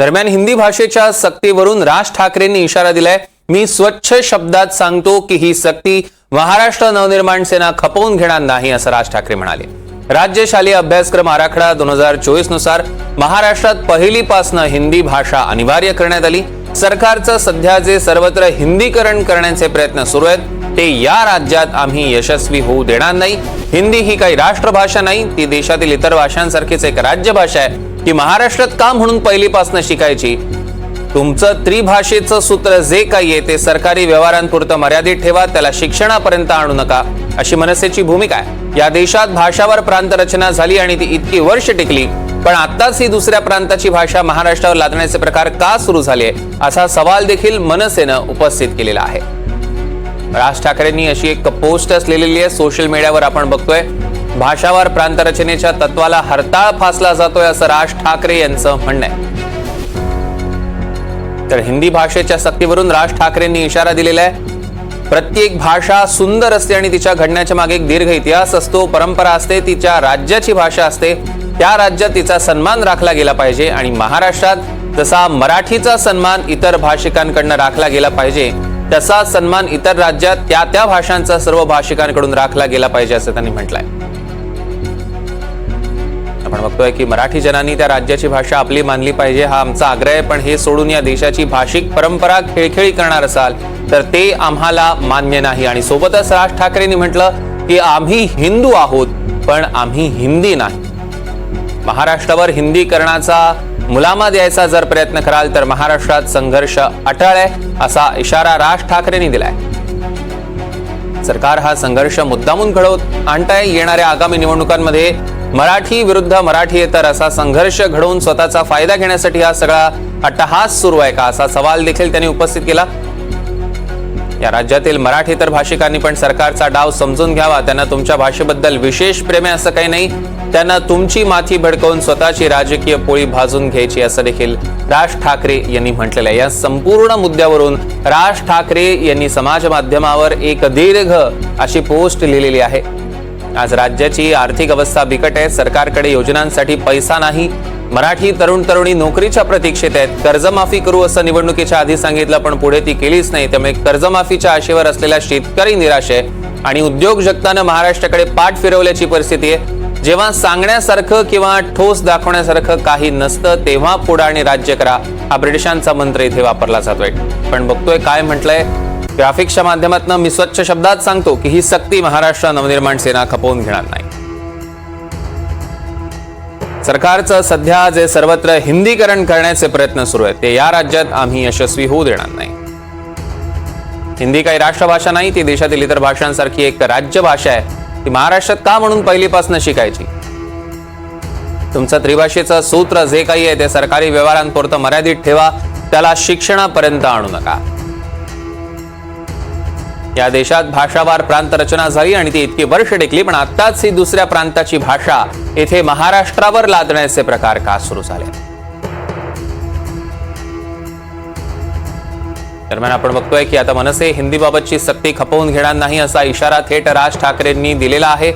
दरम्यान हिंदी भाषेच्या सक्तीवरून राज ठाकरेंनी इशारा दिलाय मी स्वच्छ शब्दात सांगतो की ही सक्ती महाराष्ट्र नवनिर्माण सेना खपवून घेणार नाही असं राज ठाकरे म्हणाले. राज्य शालेय अभ्यासक्रम आराखडा दोन हजार चोवीसनुसार महाराष्ट्रात पहिलीपासनं हिंदी भाषा अनिवार्य करण्यात आली. सरकारचं सध्या जे सर्वत्र हिंदीकरण करण्याचे प्रयत्न सुरू आहेत ते या राज्यात आम्ही यशस्वी होऊ देणार नाही. हिंदी ही काही राष्ट्रभाषा नाही ती देशातील इतर भाषांसारखीच एक राज्यभाषा आहे. की महाराष्ट्रात का म्हणून पहिलीपासनं शिकायची? तुमचं त्रिभाषेचं सूत्र जे काही आहे ते सरकारी व्यवहारांपुरतं मर्यादित ठेवा त्याला शिक्षणापर्यंत आणू नका अशी मनसेची भूमिका आहे. या देशात भाषावर प्रांत रचना झाली आणि ती इतकी वर्ष टिकली पण आत्ताच ही दुसऱ्या प्रांताची भाषा महाराष्ट्रावर लादण्याचे प्रकार का सुरू झाले असा सवाल देखील मनसेनं उपस्थित केलेला आहे. राज ठाकरेंनी अशी एक पोस्ट लिहिलेली आहे सोशल मीडियावर आपण बघतोय. भाषावार प्रांतरचनेच्या तत्वाला हरताळ फासला जातोय असं राज ठाकरे यांचं म्हणणं आहे. तर हिंदी भाषेच्या सक्तीवरून राज ठाकरेंनी इशारा दिलेला आहे. प्रत्येक भाषा सुंदर असते आणि तिच्या घडण्याच्या मागे एक दीर्घ इतिहास असतो परंपरा असते तिच्या राज्याची भाषा असते. त्या राज्यात तिचा सन्मान राखला गेला पाहिजे आणि महाराष्ट्रात जसा मराठीचा सन्मान इतर भाषिकांकडनं राखला गेला पाहिजे तसा सन्मान इतर राज्यात त्या त्या भाषांचा सर्व भाषिकांकडून राखला गेला पाहिजे असं त्यांनी म्हटलंय. आपण बघतोय की मराठी जनांनी त्या राज्याची भाषा आपली मानली पाहिजे हा आमचा आग्रह आहे. पण हे सोडून या देशाची भाषिक परंपरा खेळखेळी करणार असाल तर ते आम्हाला मान्य नाही. आणि सोबतच राज ठाकरेंनी म्हटलं की आम्ही हिंदू आहोत पण आम्ही हिंदी नाही. महाराष्ट्रावर हिंदीकरणाचा मुलामा द्यायचा जर प्रयत्न कराल तर महाराष्ट्रात संघर्ष अटळ आहे असा इशारा राज ठाकरेंनी दिलाय. सरकार हा संघर्ष मुद्दामून घडवत आणताय येणाऱ्या आगामी निवडणुकांमध्ये. मराठी विरुद्ध मराठीयेतर असा संघर्ष घडवून स्वतःचा फायदा घेण्यासाठी हा सगळा अट्टहास सुरू आहे का? असा सवाल देखील त्यांनी उपस्थित केला. या राज्यातील मराठीतर भाषिकांनी पण सरकारचा डाव समजून घ्यावा. त्यांना तुमच्या भाषेबद्दल विशेष प्रेम आहे असं काही नाही. त्यांना तुमची माथी भडकवून स्वतःची राजकीय पोळी भाजून घ्यायची असं देखील राज ठाकरे यांनी म्हटलेलं आहे. या संपूर्ण मुद्द्यावरून राज ठाकरे यांनी समाज माध्यमावर एक दीर्घ अशी पोस्ट लिहिलेली आहे. आज राज्याची आर्थिक अवस्था बिकट आहे. सरकारकडे योजनांसाठी पैसा नाही. मराठी तरुण तरुणी नोकरीच्या प्रतीक्षेत आहेत. कर्जमाफी करू असं निवडणुकीच्या आधी सांगितलं पण पुढे ती केलीच नाही. त्यामुळे कर्जमाफीच्या आशेवर असलेला शेतकरी निराश आहे आणि उद्योग जगतानं महाराष्ट्राकडे पाठ फिरवल्याची परिस्थिती आहे. जेव्हा सांगण्यासारखं किंवा ठोस दाखवण्यासारखं काही नसतं तेव्हा पुढं आणि राज्य करा. हा ब्रिटिशांचा मंत्र इथे वापरला जातोय. पण बघतोय काय म्हटलंय? ग्राफिक्सच्या माध्यमातून मी स्वच्छ शब्दात सांगतो की ही सक्ती महाराष्ट्र नवनिर्माण सेना खपवून घेणार नाही. सरकारचं सध्या जे सर्वत्र हिंदीकरण करण्याचे प्रयत्न सुरू आहेत ते या राज्यात आम्ही यशस्वी होऊ देणार नाही. हिंदी काही राष्ट्रभाषा नाही ती देशातील इतर भाषांसारखी एक राज्यभाषा आहे. ती महाराष्ट्रात का म्हणून पहिलीपासून शिकायची? तुमचं त्रिभाषेचं सूत्र जे काही आहे ते सरकारी व्यवहारांपुरतं मर्यादित ठेवा त्याला शिक्षणापर्यंत आणू नका. या देशात भाषावार प्रांत रचना झाली आणि ती इतकी वर्ष टेकली पण आत्ताच ही दुसऱ्या प्रांताची भाषा येथे महाराष्ट्रावर लादण्याचे प्रकार का सुरू झाले? दरम्यान आपण बघतोय की आता मनसे हिंदीबाबतची सक्ती खपवून घेणार नाही असा इशारा थेट राज ठाकरेंनी दिलेला आहे.